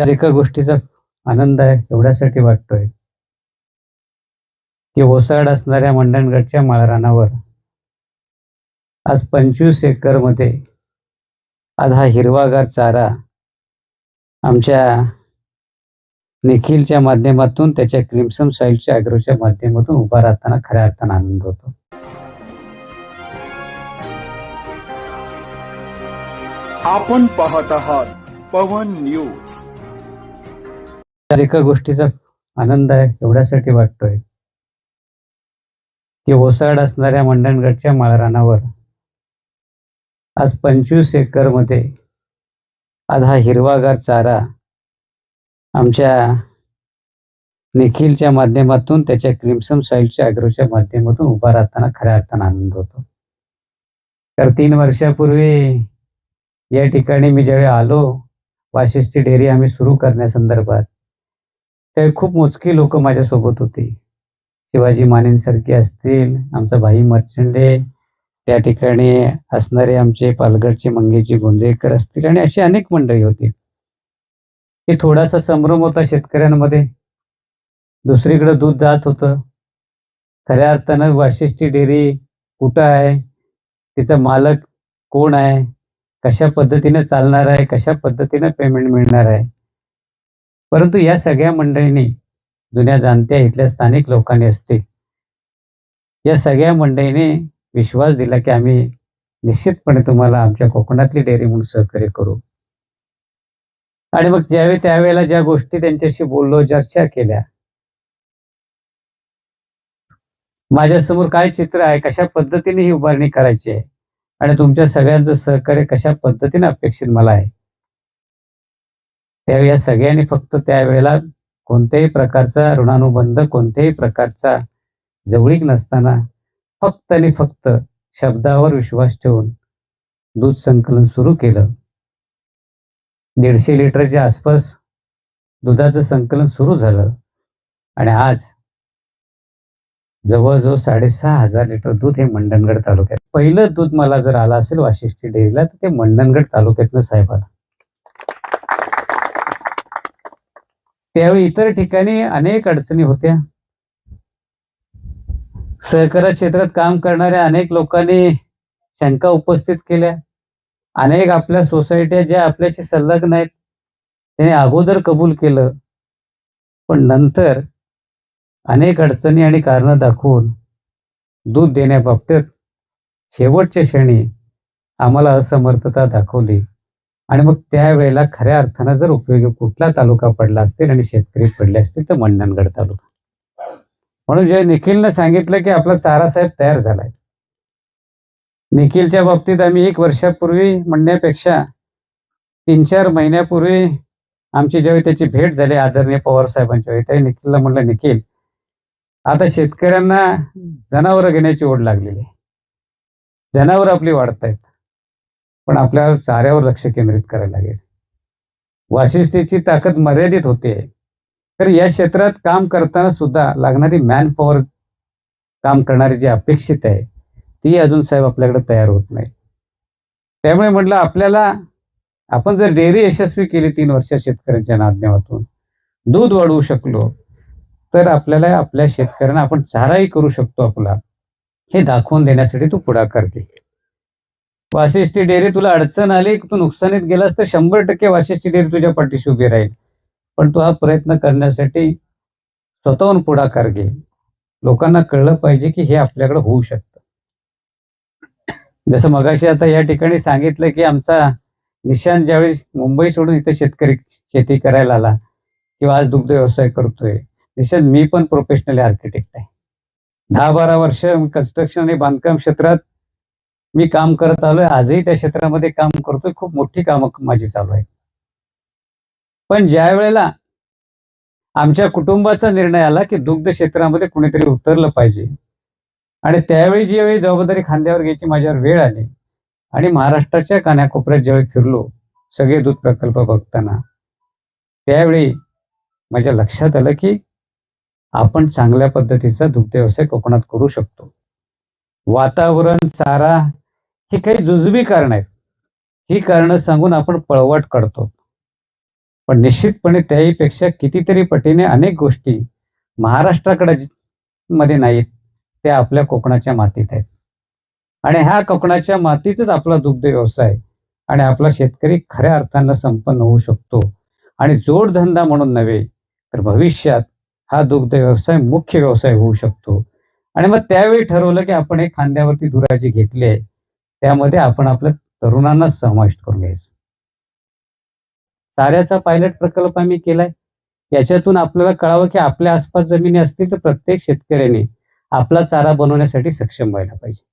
एका गोष्टीचा आनंद आहे एवढ्यासाठी वाटतोय की ओसाड असणाऱ्या मंडणगडच्या माळरानावर आज पंचवीस एकरमध्ये आज हा हिरवागार चारा आमच्या निखिलच्या माध्यमातून त्याच्या क्रिम्सन साईलच्या अॅग्रोच्या माध्यमातून उभा राहताना खऱ्या अर्थानं आनंद होतो. आपण पाहत आहात पवन न्यूज. एका गोष्टीचा आनंद आहे एवढ्यासाठी वाटतोय की ओसाड असणाऱ्या मंडणगडच्या माळरानावर आज पंचवीस एकरमध्ये आज हा हिरवागार चारा आमच्या निखिलच्या माध्यमातून त्याच्या क्रिमसम साईलच्या अॅग्रोच्या माध्यमातून उभा राहताना खऱ्या अर्थानं आनंद होतो. तर तीन वर्षापूर्वी या ठिकाणी मी ज्यावेळी आलो वाशिष्ठी डेअरी आम्ही सुरू करण्यासंदर्भात त्यावेळी खूप मोजकी लोक माझ्यासोबत होती. शिवाजी मानेंसारखे असतील आमचा भाई मर्चंडे त्या ठिकाणी असणारे आमचे पालघरचे मंगेजी गोंदेकर असतील आणि अशी अनेक मंडळी होती. हे थोडासा संभ्रम होता शेतकऱ्यांमध्ये. दुसरीकडे दूध जात होतं. खऱ्या अर्थानं वाशिष्ठी डेअरी कुठं आहे? तिचा मालक कोण आहे? कशा पद्धतीने चालणार आहे? कशा पद्धतीने पेमेंट मिळणार आहे? परंतु या सगळ्या मंडळींनी जुन्या जाणत्या इथल्या स्थानिक लोकांनी असते. या सगळ्या मंडळीने विश्वास दिला की आम्ही निश्चितपणे तुम्हाला आमच्या कोकणातली डेअरी म्हणून सहकार्य करू. आणि मग ज्यावेळी त्यावेळेला ज्या गोष्टी त्यांच्याशी बोललो चर्चा केल्या माझ्यासमोर काय चित्र आहे कशा पद्धतीने ही उभारणी करायची आहे आणि तुमच्या सगळ्यांचं सहकार्य कशा पद्धतीने अपेक्षित मला आहे त्यावेळी या सगळ्यांनी फक्त त्यावेळेला कोणत्याही प्रकारचा ऋणानुबंध कोणत्याही प्रकारचा जवळीक नसताना फक्त आणि फक्त शब्दावर विश्वास ठेवून दूध संकलन सुरू केलं. दीडशे लिटरच्या आसपास दुधाचं संकलन सुरू झालं आणि आज जवळजवळ साडेसहा हजार लिटर दूध हे मंडणगड तालुक्यात. पहिलं दूध मला जर आलं असेल वाशिष्ठी डेअरीला तर ते मंडणगड तालुक्यातनं साहेब आला त्यावेळी इतर ठिकाणी अनेक अडचणी होत्या. सहकार क्षेत्रात काम करणाऱ्या अनेक लोकांनी शंका उपस्थित केल्या. अनेक आपल्या सोसायट्या ज्या आपल्याशी संलग्न आहेत त्याने अगोदर कबूल केलं. पण नंतर अनेक अडचणी आणि कारणं दाखवून दूध देण्याबाबतीत शेवटच्या क्षणी आम्हाला असमर्थता दाखवली. आणि मग त्यावेळेला खऱ्या अर्थानं जर उपयोगी कुठला तालुका पडला असतील आणि शेतकरी पडले असतील तर मंडणगड तालुका. म्हणून जे निखिलनं सांगितलं की आपला चारा साहेब तयार झालाय. निखिलच्या बाबतीत आम्ही एक वर्षापूर्वी म्हणण्यापेक्षा तीन चार महिन्यापूर्वी आमची ज्यावेळी त्याची भेट झाली आदरणीय पवार साहेबांच्या वेळी त्यावेळी निखिलला म्हणलं निखिल आता शेतकऱ्यांना जनावरं घेण्याची ओढ लागलेली आहे. जनावर आपली वाढतायत. पण आपल्याला चाऱ्यावर लक्ष केंद्रित करायला लागेल. वाशिष्ठेची ताकद मर्यादित होते. तर या क्षेत्रात काम करताना सुद्धा लागणारी मॅन पॉवर काम करणारी जी अपेक्षित आहे ती अजून साहेब आपल्याकडे तयार होत नाही. त्यामुळे म्हटलं आपल्याला आपण जर डेअरी यशस्वी केली तीन वर्ष शेतकऱ्यांच्या माध्यमातून दूध वाढवू शकलो तर आपल्याला आपल्या शेतकऱ्यांना आपण चाराही करू शकतो आपला. हे दाखवून देण्यासाठी तू पुढाकार घे वाशिष्ठी डेअरी तुला अडचण आली तू नुकसानीत गेलास तर शंभर टक्के वाशिष्ठी डेअरी तुझ्या पाठीशी उभी राहील. पण तू हा प्रयत्न करण्यासाठी स्वतःहून पुढाकार घे. लोकांना कळलं पाहिजे की हे आपल्याकडे होऊ शकतं. जसं मगाशी आता या ठिकाणी सांगितलं की आमचा निशांत ज्यावेळी मुंबई सोडून इथे शेतकरी शेती करायला आला किंवा आज दुग्ध व्यवसाय करतोय निशांत मी पण प्रोफेशनल आर्किटेक्ट आहे. दहा बारा वर्ष कन्स्ट्रक्शन आणि बांधकाम क्षेत्रात मी काम करत आलोय आजही त्या क्षेत्रामध्ये काम करतोय खूप मोठी कामं माझी चालू आहे पण ज्या वेळेला आमच्या कुटुंबाचा निर्णय आला की दुग्ध क्षेत्रामध्ये कुणीतरी उतरलं पाहिजे आणि त्यावेळी ज्यावेळी जबाबदारी खांद्यावर घ्यायची माझ्यावर वेळ आली आणि महाराष्ट्राच्या कानाकोपऱ्यात ज्यावेळी फिरलो सगळे दूध प्रकल्प बघताना त्यावेळी माझ्या लक्षात आलं की आपण चांगल्या पद्धतीचा दुग्ध व्यवसाय कोकणात करू शकतो. वातावरण चारा ही काही जुजबी कारण आहेत. ही कारणं सांगून आपण पळवाट काढतो. पण निश्चितपणे त्याहीपेक्षा कितीतरी पटीने अनेक गोष्टी महाराष्ट्राकडे मध्ये नाहीत त्या आपल्या कोकणाच्या मातीत आहेत. आणि ह्या कोकणाच्या मातीतच आपला दुग्ध व्यवसाय आणि आपला शेतकरी खऱ्या अर्थानं संपन्न होऊ शकतो. आणि जोडधंदा म्हणून नव्हे तर भविष्यात हा दुग्ध व्यवसाय मुख्य व्यवसाय होऊ शकतो. आणि मग त्यावेळी ठरवलं की आपण एक खांद्यावरती दुराजी घेतली आहे. त्यामध्ये आपण आपल्या तरुणांना समाविष्ट करून घ्यायचं. चाऱ्याचा पायलट प्रकल्प आम्ही केलाय. याच्यातून आपल्याला कळावं की आपल्या आसपास जमिनी असतील तर प्रत्येक शेतकऱ्याने आपला चारा बनवण्यासाठी सक्षम व्हायला पाहिजे.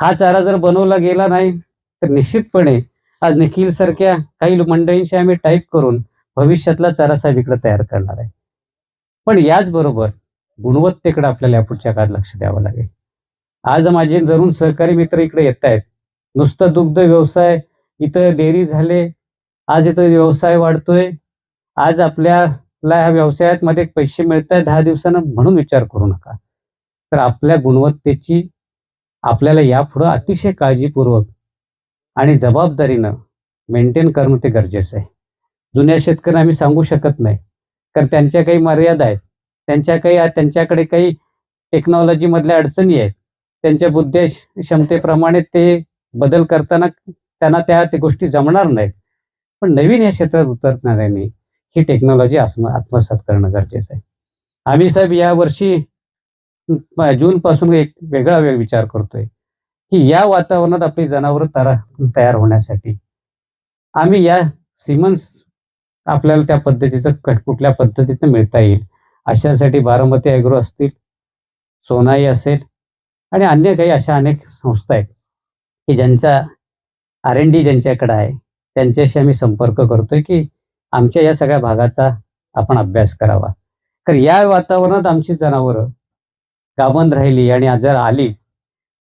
हा चारा जर बनवला गेला नाही तर निश्चितपणे आज निखिल सारख्या काही मंडळींशी आम्ही टाईप करून भविष्यातला चारा साहेब इकडे तयार करणार आहे. पण याचबरोबर गुणवत्तेकडे आपल्याला यापुढच्या काळात लक्ष द्यावं लागेल. आज माझे तरुण सहकारी मित्र इकडे येत आहेत नुसतं दुग्ध व्यवसाय इथं डेअरी झाले आज इथं व्यवसाय वाढतोय. आज आपल्याला ह्या व्यवसायात मध्ये पैसे मिळत आहेत दहा दिवसानं म्हणून विचार करू नका. तर आपल्या गुणवत्तेची आपल्याला यापुढं अतिशय काळजीपूर्वक आणि जबाबदारीनं मेंटेन करणं ते गरजेचं आहे. जुन्या शेतकऱ्यांना आम्ही सांगू शकत नाही. कारण त्यांच्या काही मर्यादा आहेत. त्यांच्या काही त्यांच्याकडे काही टेक्नॉलॉजी मधल्या अडचणी आहेत. त्यांच्या बुद्धी क्षमतेप्रमाणे ते बदल करताना त्यांना त्या ते गोष्टी जमणार नाहीत. पण नवीन या क्षेत्रात उतरणाऱ्यांनी ही टेक्नॉलॉजी आत्मसात करणं गरजेचं आहे. आम्ही साहेब यावर्षी जून पासून एक वेगळा वेळ विचार करतोय की या वातावरणात आपली जनावरं तरा तयार होण्यासाठी आम्ही या सिमन्स आपल्याला त्या पद्धतीचं क- कुठल्या पद्धतीनं मिळता येईल? अशासाठी बारामती ॲग्रो असतील सोनाई असेल आणि अन्य काही अशा अनेक संस्था आहेत की ज्यांचा आर एन डी ज्यांच्याकडे आहे त्यांच्याशी आम्ही संपर्क करतोय की आमच्या या सगळ्या भागाचा आपण अभ्यास करावा. तर या वातावरणात आमची जनावरं गाबंद राहिली आणि जर आली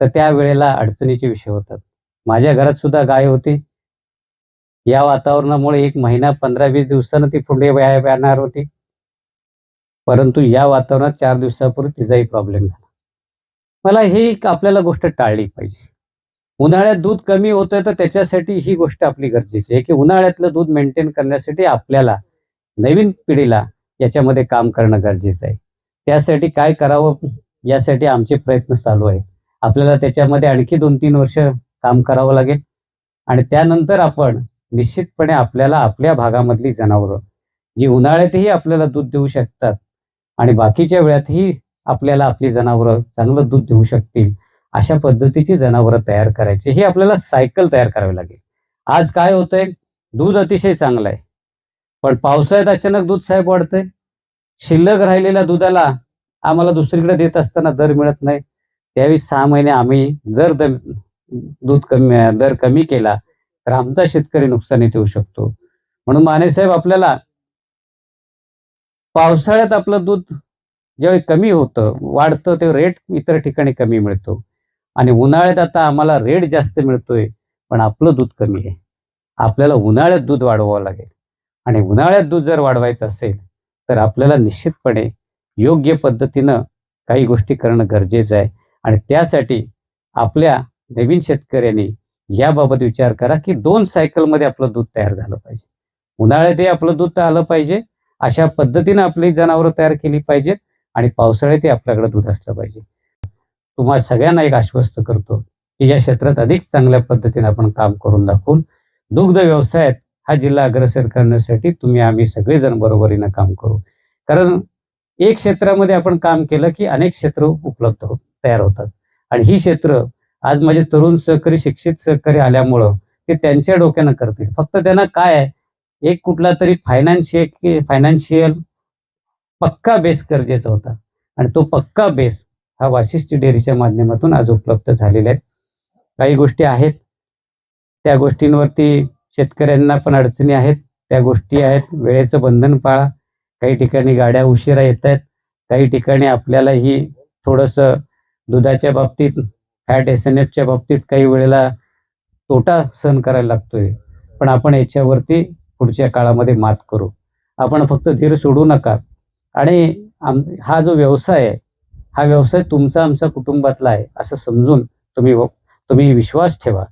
तर त्या वेळेला अडचणीचे विषय होतात. माझ्या घरात सुद्धा गाय होती. या वातावरणामुळे एक महिना पंधरा वीस दिवसानं ती पुढे व्यायाम येणार होती. परंतु या वातावरणात चार दिवसापूर्वी तिचाही प्रॉब्लेम झाला. मला ही एक आपल्याला गोष्ट टाळली पाहिजे. उन्हाळ्यात दूध कमी होतंय तर त्याच्यासाठी ही गोष्ट आपली गरजेची आहे की उन्हाळ्यातलं दूध मेंटेन करण्यासाठी आपल्याला नवीन पिढीला याच्यामध्ये काम करणं गरजेचं आहे. त्यासाठी काय करावं यासाठी आमचे प्रयत्न चालू आहेत. आपल्याला त्याच्यामध्ये आणखी दोन तीन वर्ष काम करावं लागेल. आणि त्यानंतर आपण निश्चितपणे आपल्याला आपल्या भागामधली जनावरं जी उन्हाळ्यातही आपल्याला दूध देऊ शकतात आणि बाकीच्या वेळातही आपल्याला आपली जनावरं चांगलं दूध देऊ शकतील. अशा पद्धतीची जनावरं तयार करायची. ही आपल्याला सायकल तयार करावी लागेल. आज काय होतंय? दूध अतिशय चांगलं आहे. पण पावसाळ्यात अचानक दूध साहेब वाढतंय. शिल्लक राहिलेल्या दुधाला आम्हाला दुसरीकडे देत असताना दर मिळत नाही. त्यावेळी सहा महिने आम्ही जर दूध कमी दर कमी केला तर आमचा शेतकरी नुकसानीत येऊ शकतो. म्हणून माने साहेब आपल्याला पावसाळ्यात आपलं दूध ज्यावेळी कमी होतं वाढतं ते रेट इतर ठिकाणी कमी मिळतो. आणि उन्हाळ्यात आता आम्हाला रेट जास्त मिळतोय पण आपलं दूध कमी आहे. आपल्याला उन्हाळ्यात दूध वाढवावं लागेल. आणि उन्हाळ्यात दूध जर वाढवायचं असेल तर आपल्याला निश्चितपणे योग्य पद्धतीनं काही गोष्टी करणं गरजेचं आहे. आणि त्यासाठी आपल्या नवीन शेतकऱ्यांनी याबाबत विचार करा की दोन सायकलमध्ये आपलं दूध तयार झालं पाहिजे. उन्हाळ्यातही आपलं दूध आलं पाहिजे. अशा पद्धतीनं आपली जनावरं तयार केली पाहिजेत. आणि पावसाळ्यातही आपल्याकडे दूध असलं पाहिजे. तुम्हाला सगळ्यांना एक आश्वस्त करतो की या क्षेत्रात अधिक चांगल्या पद्धतीने आपण काम करून दाखवून दुग्ध व्यवसायात हा जिल्हा अग्रसर करण्यासाठी तुम्ही आम्ही सगळेजण बरोबरीनं काम करू. कारण एक क्षेत्रामध्ये आपण काम केलं की अनेक क्षेत्र उपलब्ध हो तयार होतात. आणि ही क्षेत्र आज माझे तरुण सहकारी शिक्षित सहकारी आल्यामुळं ते त्यांच्या डोक्यानं करतील. फक्त त्यांना काय आहे? एक कुठला तरी फायनान्शियल फायनान्शियल पक्का बेस गरजेचा होता. आणि तो पक्का बेस हा वाशिष्ठी डेअरीच्या माध्यमातून आज उपलब्ध झालेला आहे. काही गोष्टी आहेत. त्या गोष्टींवरती शेतकऱ्यांना पण अडचणी आहेत. त्या गोष्टी आहेत. वेळेचं बंधन पाळा. काही ठिकाणी गाड्या उशिरा येत आहेत काही ठिकाणी आपल्यालाही थोडंसं दुधाच्या बाबतीत फॅट एस एन एफच्या बाबतीत काही वेळेला तोटा सहन करायला लागतोय. पण आपण याच्यावरती पुढच्या काळामध्ये मात करू. आपण फक्त धीर सोडू नका. आणि आम हा जो व्यवसाय आहे हा व्यवसाय तुमचा आमचा कुटुंबातला आहे असं समजून तुम्ही तुम्ही विश्वास ठेवा.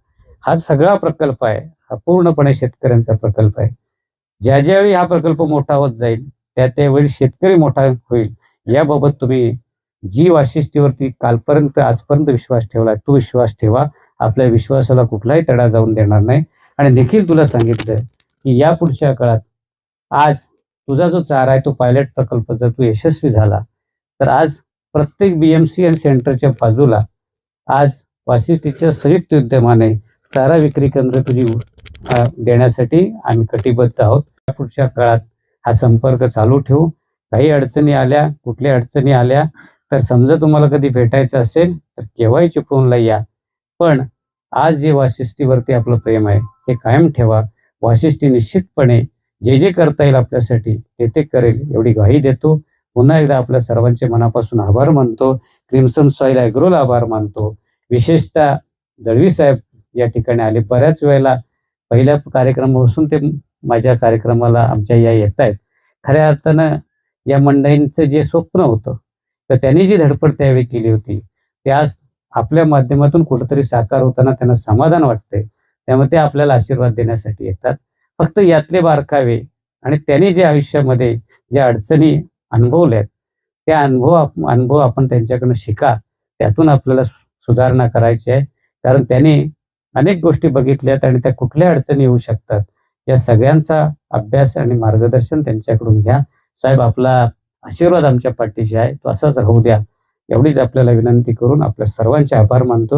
हा सगळा प्रकल्प आहे हा पूर्णपणे शेतकऱ्यांचा प्रकल्प आहे. ज्या ज्यावेळी हा प्रकल्प मोठा होत जाईल त्या त्यावेळी शेतकरी मोठा होईल याबाबत तुम्ही जी वाशिष्ठीवरती कालपर्यंत आजपर्यंत विश्वास ठेवला तो विश्वास ठेवा. आपल्या विश्वासाला कुठलाही तडा जाऊन देणार नाही. आणि देखील तुला सांगितलं की या पुढच्या काळात आज तुझा जो चारा आहे तो पायलट प्रकल्प जर तू यशस्वी झाला तर आज प्रत्येक बी एम सी एन सेंटरच्या बाजूला आज वाशिष्ठीच्या संयुक्त उद्यमाने चारा विक्री केंद्र तुझी देण्यासाठी आम्ही कटिबद्ध आहोत. पुढच्या काळात हा संपर्क चालू ठेवू. काही अडचणी आल्या कुठल्या अडचणी आल्या तर समजा तुम्हाला कधी भेटायचं असेल तर केव्हाही चिपळूणला या. पण आज जे वाशिष्ठीवरती आपलं प्रेम आहे हे कायम ठेवा. वाशिष्ठी निश्चितपणे जे जे करता येईल आपल्यासाठी ते ते करेल एवढी ग्वाही देतो. पुन्हा एकदा आपल्या सर्वांचे मनापासून आभार मानतो. क्रिमसम सॉईल ॲग्रोला आभार मानतो. विशेषतः दळवी साहेब या ठिकाणी आले बऱ्याच वेळेला. पहिल्या कार्यक्रमापासून ते माझ्या कार्यक्रमाला आमच्या या येत आहेत खऱ्या अर्थानं या मंडळींचं जे स्वप्न होतं तर त्यांनी जी धडपड त्यावेळी केली होती ते आज आपल्या माध्यमातून कुठेतरी साकार होताना त्यांना समाधान वाटतंय. त्यामुळे ते आपल्याला आशीर्वाद देण्यासाठी येतात. फक्त यातले बारकावे. आणि त्यांनी जे आयुष्यामध्ये ज्या अडचणी अनुभवल्यात त्या अनुभव अनुभव आपण त्यांच्याकडनं शिका. त्यातून आपल्याला सुधारणा करायची आहे. कारण त्यांनी अनेक गोष्टी बघितल्यात आणि त्या कुठल्या अडचणी येऊ शकतात या सगळ्यांचा अभ्यास आणि मार्गदर्शन त्यांच्याकडून घ्या. साहेब आपला आशीर्वाद आमच्या पाठीशी आहे. तो असाच राहू द्या. एवढीच आपल्याला विनंती करून आपल्या सर्वांचे आभार मानतो.